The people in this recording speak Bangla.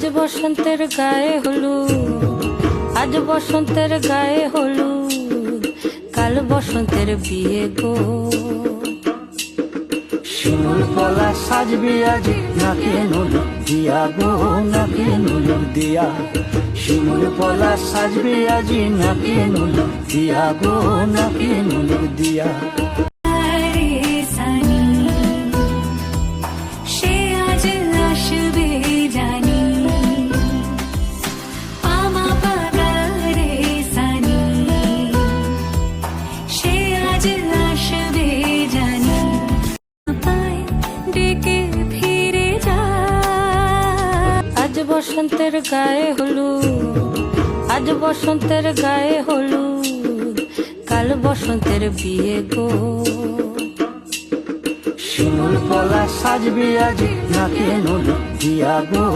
আজ বসন্তের গায়ে হলুদ, আজ বসন্তের গায়ে হলুদ, কাল বসন্তের বিয়ে গো। শিমুল পলা সাজবি আজি, নাকে নুলুর দিয়া গো, নাকে নুলুর দিয়া। শিমুল পলা সাজবি আজি, নাকে নুলুর দিয়া গো, নাকে নুলুর দিয়া। বসন্তের গায়ে হলুদ, আজ বসন্তের গায়ে হলুদ, কাল বসন্তের বিয়ে গো। শিমুল কলা সাজবি আজ, নাকে নদী দিয়া গো।